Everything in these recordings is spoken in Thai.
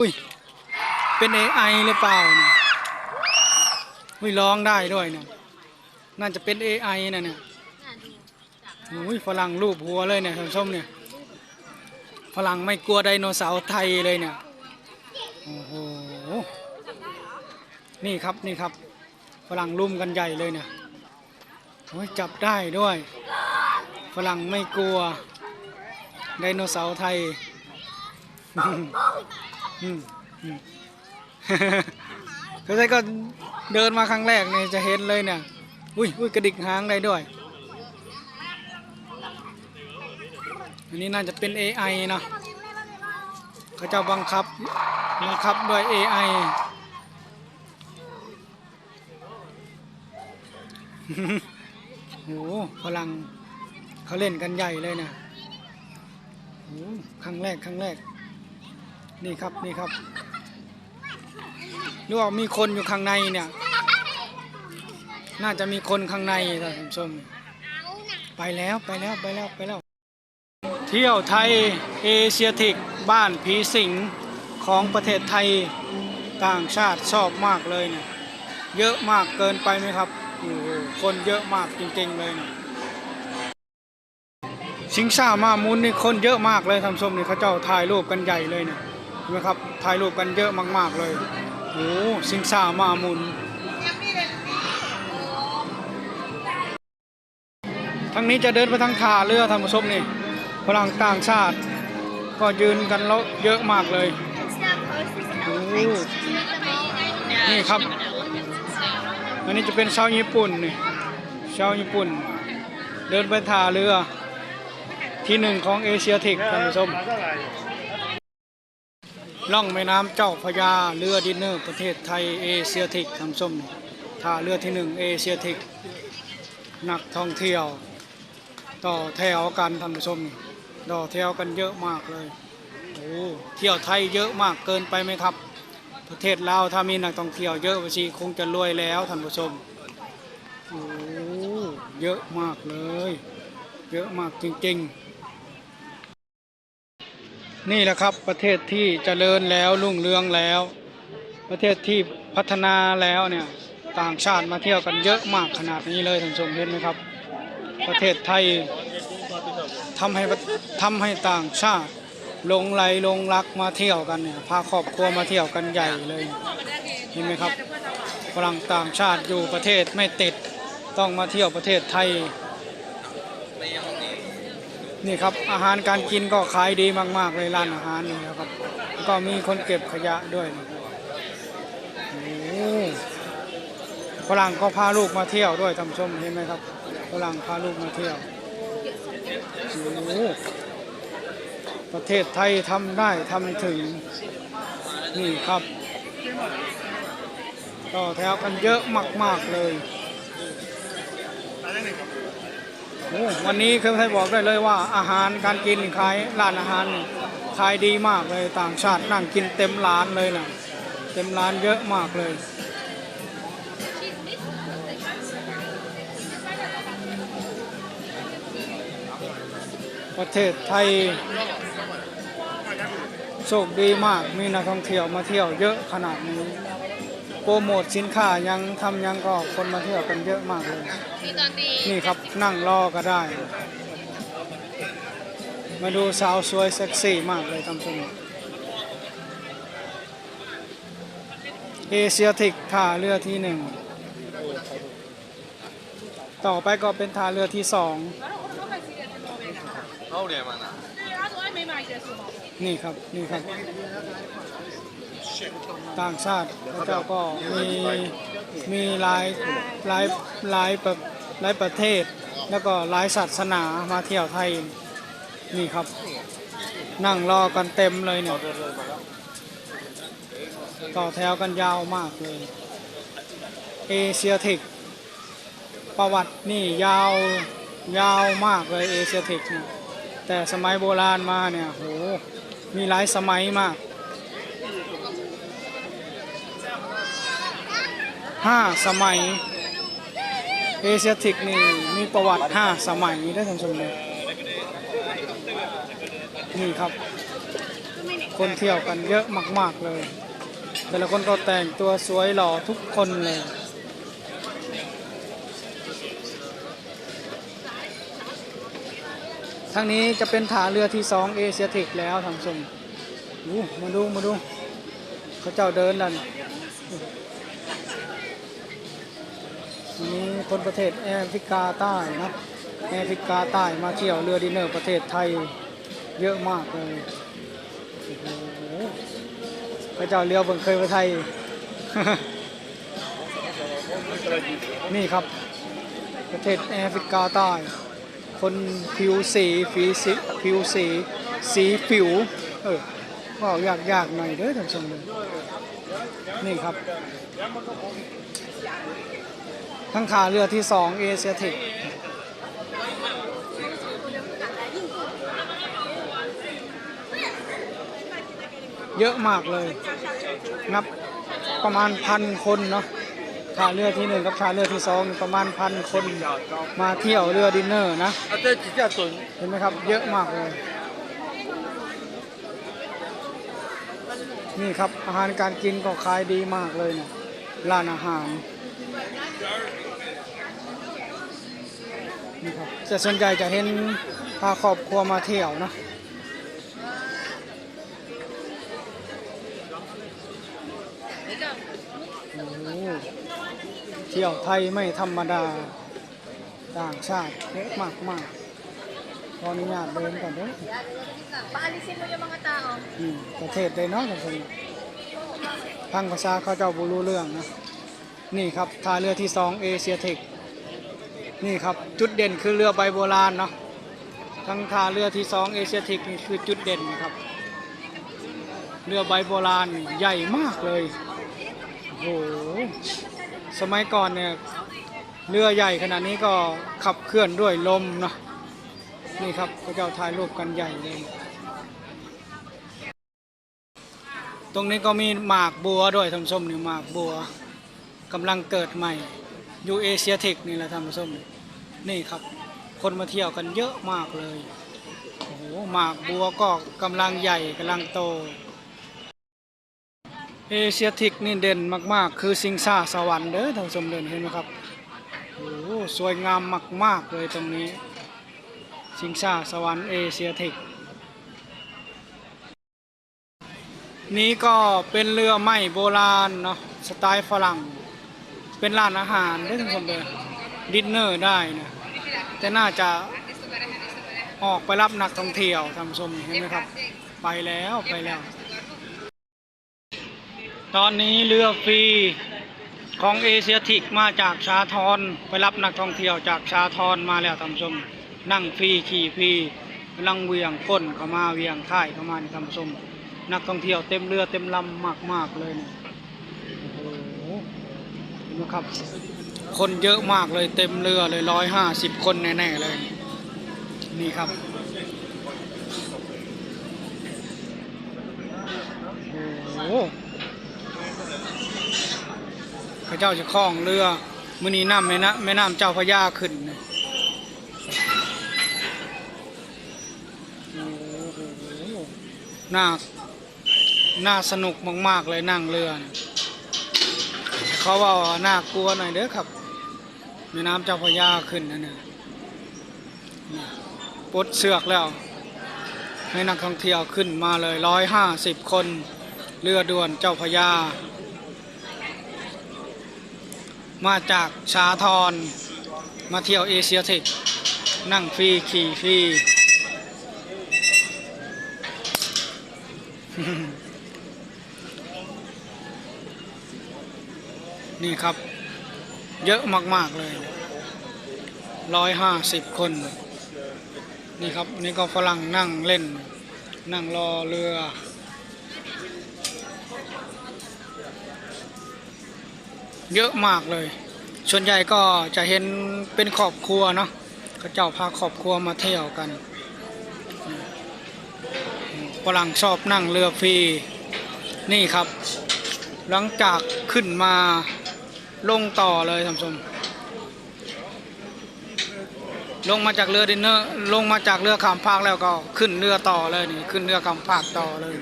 อุ้ย เป็น AI หรือเปล่าเนี่ยอุ้ยร้องได้ด้วยเนี่ยน่าจะเป็น AI นะเนี่ยอุ้ยฝรั่งรูปหัวเลยเนี่ยท่านผู้ชมเนี่ยฝรั่งไม่กลัวไดโนเสาร์ไทยเลยเนี่ยโอ้โหนี่ครับนี่ครับฝรั่งรุมกันใหญ่เลยเนี่ยโอ้ยจับได้ด้วย ฝรั่งไม่กลัวไดโนเสาร์ไทย อืมอืมก็ใช่ก็เดินมาครั้งแรกเนี่ยจะเห็นเลยเนี่ย อุ้ยอุ้ยกระดิกหางได้ด้วย อันนี้น่าจะเป็น AI เนาะเขาเจ้าบังคับ บังคับด้วย AI โหพลังเขาเล่นกันใหญ่เลยนะโหครั้งแรก ครั้งแรก นี่ครับนี่ครับหรือว่ามีคนอยู่ข้างในเนี่ย น่าจะมีคนข้างในท่านผู้ชม ไปแล้วไปแล้วไปแล้วไปแล้ว เที่ยวไทยเอเชียทิกบ้านผีสิงของประเทศไทยต่างชาติชอบมากเลยเนี่ยเยอะมากเกินไปไหมครับโอ้โหคนเยอะมากจริงๆเลยเนี่ยสิงซ่ามามุนนี่คนเยอะมากเลยท่านผู้ชมนี่เขาเจ้าถ่ายรูปกันใหญ่เลยเนี่ย เห็นไหมครับถ่ายรูปกันเยอะมาก ๆ เลยโอ้โหสิงซ่ามามุนทางนี้จะเดินไปทางท่าเรือท่านผู้ชมนี่ฝรั่งต่างชาติ ก็ยืนกันแล้วเยอะมากเลยโอ้นี่ครับ อันนี้จะเป็นชาวญี่ปุ่นนี่ชาวญี่ปุ่น เดินไปท่าเรือที่หนึ่งของเอเชียทิกท่านผู้ชม ล่องแม่น้ำเจ้าพยาเรือดินเนอร์ประเทศไทยเอเชียทิกท่านผู้ชมท่าเรือที่หนึ่งเอเชียทิกนักท่องเที่ยว ต่อแถวกันท่านผู้ชมต่อแถวกันเยอะมากเลยโอ้เที่ยวไทยเยอะมากเกินไปไหมครับ ประเทศลาวถ้ามีนักท่องเที่ยวเยอะไปสิคงจะรวยแล้วท่านผู้ชมโอ้เยอะมากเลย เยอะมากจริงๆ นี่แหละครับประเทศที่เจริญแล้วรุ่งเรืองแล้ว ประเทศที่พัฒนาแล้วเนี่ยต่างชาติมาเที่ยวกันเยอะมากขนาดนี้เลยท่านผู้ชมเห็นไหมครับ ประเทศไทยทำให้ทำให้ต่างชาติลงไหลลงรักมาเที่ยวกันเนี่ยพาครอบครัวมาเที่ยวกันใหญ่เลยเห็นไหมครับฝรั่งต่างชาติอยู่ประเทศไม่ติดต้องมาเที่ยวประเทศไทย นี่ครับอาหารการกินก็ขายดีมากๆเลยร้านอาหารนี่นะครับ ก็มีคนเก็บขยะด้วยนะครับโอ้ฝรั่งก็พาลูกมาเที่ยวด้วยท่านชมเห็นไหมครับฝรั่งพาลูกมาเที่ยวโอ้ประเทศไทยทำได้ทำถึงนี่ครับ ต่อแถวกันเยอะมาก ๆ เลย โอ้วันนี้เคยให้บอกได้เลยว่าอาหารการกินขายร้านอาหารขายดีมากเลยต่างชาตินั่งกินเต็มร้านเลยนะเต็มร้านเยอะมากเลยประเทศไทยโชคดีมากมีนักท่องเที่ยวมาเที่ยวเยอะขนาดนี้โปรโมทสินค้ายังทำยังก็คนมาเที่ยวกันเยอะมากเลย ตอนนี้นี่ครับนั่งรอก็ได้ มาดูสาวสวยเซ็กซี่มากเลยท่านผู้เอเชียทิกท่าเรือที่หนึ่งต่อไปก็เป็นท่าเรือที่สองนี่ครับนี่ครับ ต่างชาติแล้วก็มีมีหลายหลายหลายแบบ หลายประเทศ แล้วก็หลายศาสนามาเที่ยวไทย นี่ครับ นั่งรอกันเต็มเลยเนี่ย ต่อแถวกันยาวมากเลยเอเชียทิกประวัตินี่ยาวยาวมากเลยเอเชียทิกเนี่ยแต่สมัยโบราณมาเนี่ยโหมีหลายสมัยมากห้าสมัย เอเชียทิกนี่มีประวัติห้าสมัยได้ท่านชมเลยนี่ครับ คนเที่ยวกันเยอะมากๆเลย แต่ละคนก็แต่งตัวสวยหล่อทุกคนเลย ทางนี้จะเป็นฐานเรือที่สองเอเชียทิกแล้วทางชมมาดูมาดูเขาเจ้าเดินแล้วนี่อันนี คนประเทศแอฟริกาใต้นะแอฟริกาใต้มาเที่ยวเรือดินเนอร์ประเทศไทยเยอะมากเลยโอ้โหเจ้าเรือเบิ่งเคยไปไทย นี่ครับ ประเทศแอฟริกาใต้ คนผิวสีฝีสีผิวสีสีผิว เออว่ายากยากหน่อยเด้อท่านผู้ชมนี่ครับ ทั้งขาเรือที่ 2 เอเชียเทคเยอะมากเลย นับประมาณพันคนเนาะขาเรือที่หนึ่งกับขาเรือที่สองประมาณพันคนมาเที่ยวเรือดินเนอร์นะเห็นไหมครับ เยอะมากเลย นี่ครับอาหารการกินก็ขายดีมากเลยเนะี่ยร้านอาหาร แต่ส่วนใหญ่จะเห็นพาครอบครัวมาเที่ยวนะโอ้โหเที่ยวไทยไม่ธรรมดาต่างชาติเยอะมากมากๆขออนุญาตเดินก่อนเด้อ Paalisin mo yung mga tao. อืมประเทศใดเนาะท่านผู้ชมพังภาษาเขาเจ้าบูรู้เรื่องนะ นี่ครับท่าเรือที่สองเอเชียเทคนี่ครับจุดเด่นคือเรือใบโบราณเนาะทั้งท่าเรือที่สองเอเชียเทคนี่คือจุดเด่นนะครับ เรือใบโบราณใหญ่มากเลยโอ้โหสมัยก่อนเนี่ยเรือใหญ่ขนาดนี้ก็ขับเคลื่อนด้วยลมเนาะนี่ครับพระเจ้าถ่ายรูปกันใหญ่เลยตรงนี้ก็มีหมากบัวด้วยท่านผู้ชมนี่หมากบัว กำลังเกิดใหม่ยูเอเชียเทคนี่แหละท่านผู้ชมนี่ครับ คนมาเที่ยวกันเยอะมากเลยโอ้โหหมากบัวก็กำลังใหญ่กำลังโตเอเชียเทคนี่เด่นมากๆ คือสิงซ่าสวรรค์เด้อท่านผู้ชมเดินเห็นไหมครับโอ้โหสวยงามมากๆเลยตรงนี้ สิงซ่าสวรรค์เอเชียเทคนี้ก็เป็นเรือไม้โบราณเนาะสไตล์ฝรั่ง เป็นร้านอาหารได้ทั้งสมเลยดินเนอร์ได้นะแต่น่าจะออกไปรับนักท่องเที่ยวทำชมเห็นไหมครับ ไปแล้วไปแล้ว ตอนนี้เรือฟรีของเอเชียทิกมาจากชาทรไปรับนักท่องเที่ยวจากชาทรมาแล้วทำชมนั่งฟรีขี่ฟรีลังเวียงก้นเข้ามาเวียงค่ายเข้ามาในทำชมนักท่องเที่ยวเต็มเรือเต็มลำมากๆเลยเนี่ย นไหมครับ คนเยอะมากเลยเต็มเรือเลยร้อยห้าสิบคนแน่ๆเลย นี่ครับโอ้โหข้าเจ้าจะคล้องเรือมือนี้น้ำแม่นะแม่น้ำเจ้าพระยาขึ้นนะโอ้โหน่าน่าสนุกมาก ๆ เลยนั่งเรือ เขาว่าน่ากลัวหน่อยเด้อครับแม่น้ำเจ้าพระยาขึ้นนั่นน่ะนี่ปดเสือกแล้ว ให้นักท่องเที่ยวขึ้นมาเลยร้อยห้าสิบคนเรือด่วนเจ้าพระยา มาจากชาทรมาเที่ยวเอเชียเทคนั่งฟรีขี่ฟรี นี่ครับ เยอะมาก ๆ เลยร้อยห้าสิบคน นี่ครับนี่ก็ฝรั่งนั่งเล่น นั่งรอเรือ เยอะมากเลย ส่วนใหญ่ก็จะเห็นเป็นครอบครัวเนาะเขาเจ้าพาครอบครัวมาเที่ยวกันฝรั่งชอบนั่งเรือฟรี นี่ครับ หลังจากขึ้นมา ลงต่อเลยท่านผู้ชม ลงมาจากเรือดินเนอร์ลงมาจากเรือขามภาคแล้วก็ขึ้นเรือต่อเลยนี่ขึ้นเรือขามภาคต่อเลย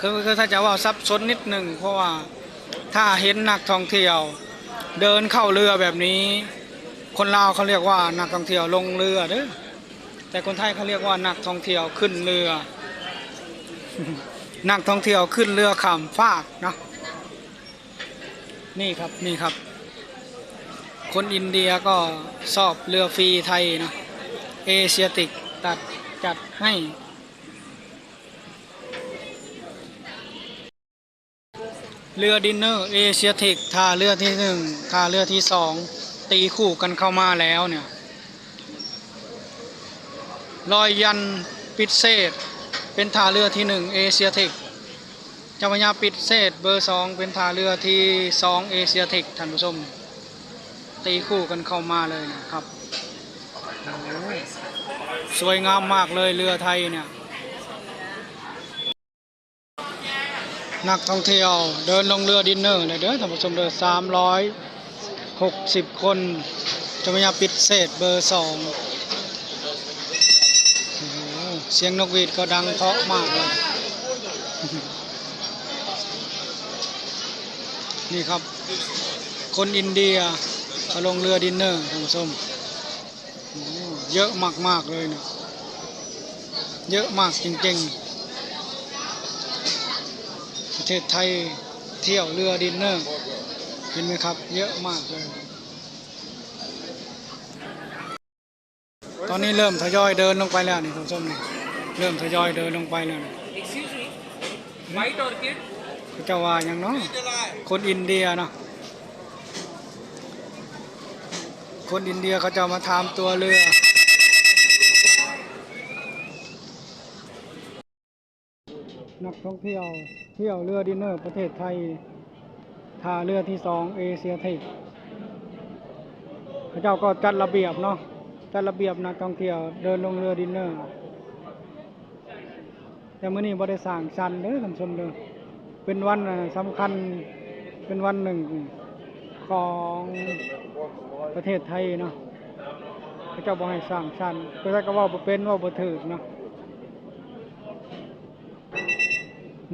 คือคือถ้าจะว่าซับซ้อนนิดหนึ่งเพราะว่าถ้าเห็นนักท่องเที่ยว เดินเข้าเรือแบบนี้ คนลาวเขาเรียกว่านักท่องเที่ยวลงเรือเด้อแต่คนไทยเขาเรียกว่านักท่องเที่ยวขึ้นเรือ นักท่องเที่ยวขึ้นเรือข้ามฟากนะนี่ครับนี่ครับ คนอินเดียก็ชอบเรือฟรีไทยนะเอเชียติกตัดจัดให้เรือดินเนอร์เอเชียติกท่าเรือที่หนึ่งท่าเรือที่สองตีคู่กันเข้ามาแล้วเนี่ยลอยยันปิดเศษ เป็นท่าเรือที่หนึ่งเอเชียติกเจ้าพระยาปิดเศษเบอร์สองเป็นท่าเรือที่สองเอเชียติกท่านผู้ชม ตีคู่กันเข้ามาเลยนะครับสวยงามมากเลยเรือไทยเนี่ย นักท่องเที่ยวเดินลงเรือดินเนอร์เลยเด้อท่านผู้ชมเด้อสามร้อยหกสิบคนจะพยายามปิดเศษเบอร์สอง เสียงนกหวีดก็ดังเพราะมากเลยนี่ครับ คนอินเดียเขาลงเรือดินเนอร์ท่านผู้ชมเยอะมาก ๆ เลยเนี่ยเยอะมากจริง ๆ ประเทศไทยเที่ยวเรือดินเนอร์ เห็นไหมครับ เยอะมากเลย ตอนนี้เริ่มทยอยเดินลงไปแล้วนี่ท่านผู้ชมนี่ เริ่มทยอยเดินลงไปแล้วนี่ Excuse me, white orchid? เขาจะว่าอย่างเนาะคนอินเดียเนาะคนอินเดียเขาจะมาทำตัวเรือนักท่องเที่ยวเที่ยวเรือดินเนอร์ประเทศไทยท่าเรือที่สองเอเชียไทยพระเจ้าก็จัดระเบียบเนาะจัดระเบียบนักท่องเที่ยวเดินลงเรือดินเนอร์ แต่มื้อนี้บ่ได้สร้างชันเด้อท่านชมเด้อเป็นวันสำคัญเป็นวันหนึ่งของประเทศไทยเนาะพระเจ้าบ่ให้สร้างชันพระเจ้าก็ว่าบ่เป็นว่าบ่ถูกเนาะ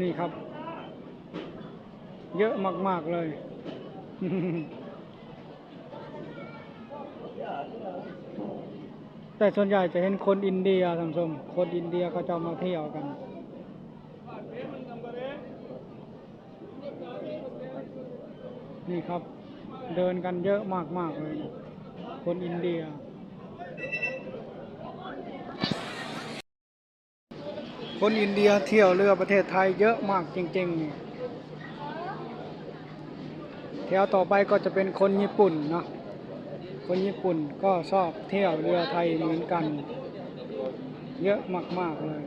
นี่ครับ เยอะมากๆเลยแต่ส่วนใหญ่จะเห็นคนอินเดียท่านผู้ชม คนอินเดียเขาจะมาเที่ยวกัน นี่ครับ เดินกันเยอะมากๆเลย คนอินเดีย คนอินเดียเที่ยวเรือประเทศไทยเยอะมากจริงๆนี่แถวต่อไปก็จะเป็นคนญี่ปุ่นเนาะคนญี่ปุ่นก็ชอบเที่ยวเรือไทยเหมือนกัน เยอะมากๆเลย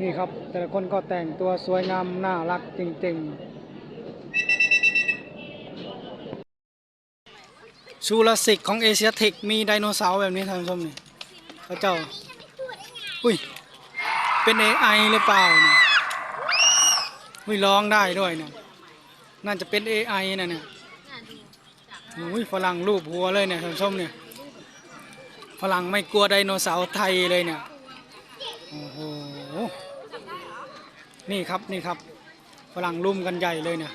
นี่ครับแต่ละคนก็แต่งตัวสวยงามน่ารักจริง ๆ ชูราสสิกของเอเชียเทคมีไดโนเสาร์แบบนี้ท่านผู้ชมนี่พระเจ้า อุ้ย เป็น AI หรือเปล่าเนี่ยอุ้ยร้องได้ด้วยเนี่ยน่าจะเป็น AI นะเนี่ยอุ้ยฝรั่งรูปหัวเลยเนี่ยท่านผู้ชมเนี่ยฝรั่งไม่กลัวไดโนเสาร์ไทยเลยเนี่ย โอ้โห นี่ครับนี่ครับฝรั่งรุมกันใหญ่เลยเนี่ย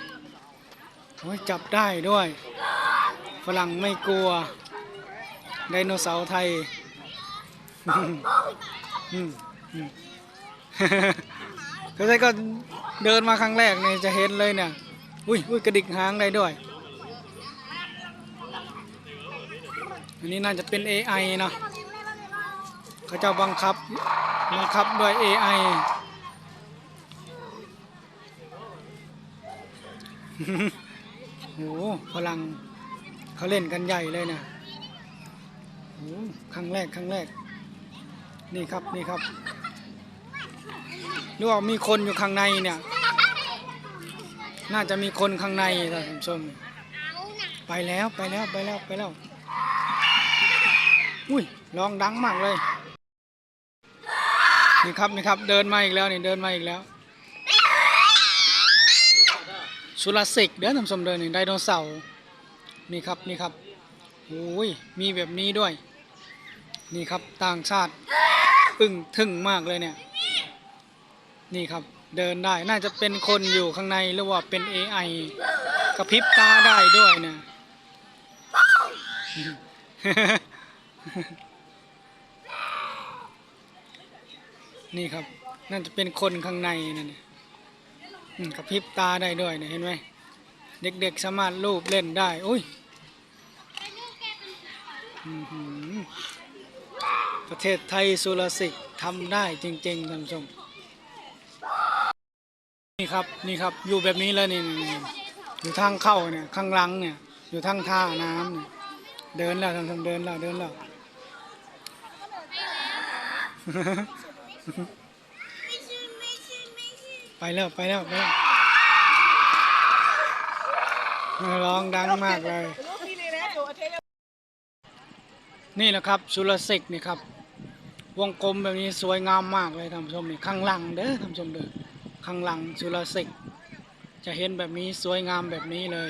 โอ้ยจับได้ด้วย ฝรั่งไม่กลัว ไดโนเสาร์ไทยอืมอืมก็ใช่ก็เดินมาครั้งแรกเนี่ยจะเห็นเลยเนี่ย อุ้ยอุ้ยกระดิกหางได้ด้วย อันนี้น่าจะเป็น AI เนาะเขาจ้าบังคับ บังคับด้วย AI โอ้โหพลัง เขาเล่นกันใหญ่เลยนี่ยโอ้โหครั้งแรกครั้งแรก นี่ครับนี่ครับหรือว่ามีคนอยู่ข้างในเนี่ย น่าจะมีคนข้างในท่านผู้ชม ไปแล้วไปแล้วไปแล้วไปแล้ว อุ้ยร้องดังมากเลย นี่ครับนี่ครับเดินมาอีกแล้วนี่เดินมาอีกแล้วสุรสิกเดี๋ยวท่านผู้ชมเดินนี่ไดโนเสาร์ นี่ครับนี่ครับโอ้ยมีแบบนี้ด้วย นี่ครับต่างชาติอึ้งทึ่งมากเลยเนี่ย นี่ครับเดินได้น่าจะเป็นคนอยู่ข้างในหรือว่าเป็น AI กระพริบตาได้ด้วยนะนี่ครับน่าจะเป็นคนข้างในนั่นนะกระพริบตาได้ด้วยนะเห็นไหมเด็กๆสามารถลูบเล่นได้ อุ้ยอื้อหือ ประเทศไทยสุรสิกทำได้จริงๆท่านผู้ชม นี่ครับนี่ครับอยู่แบบนี้เลยนี่นี่นี่อยู่ทางเข้าเนี่ยข้างหลังเนี่ยอยู่ทางท่าน้ำเนี่ยเดินแล้วท่านผู้ชมเดินแล้วเดินแล้วไปแล้วไปแล้วไปแล้วร้องดังมากเลย นี่แหละครับสุรสิกนี่ครับ วงกลมแบบนี้สวยงามมากเลยท่านผู้ชมนี่ข้างหลังเด้อท่านผู้ชมเด้อข้างหลังสุรสิกจะเห็นแบบนี้สวยงามแบบนี้เลย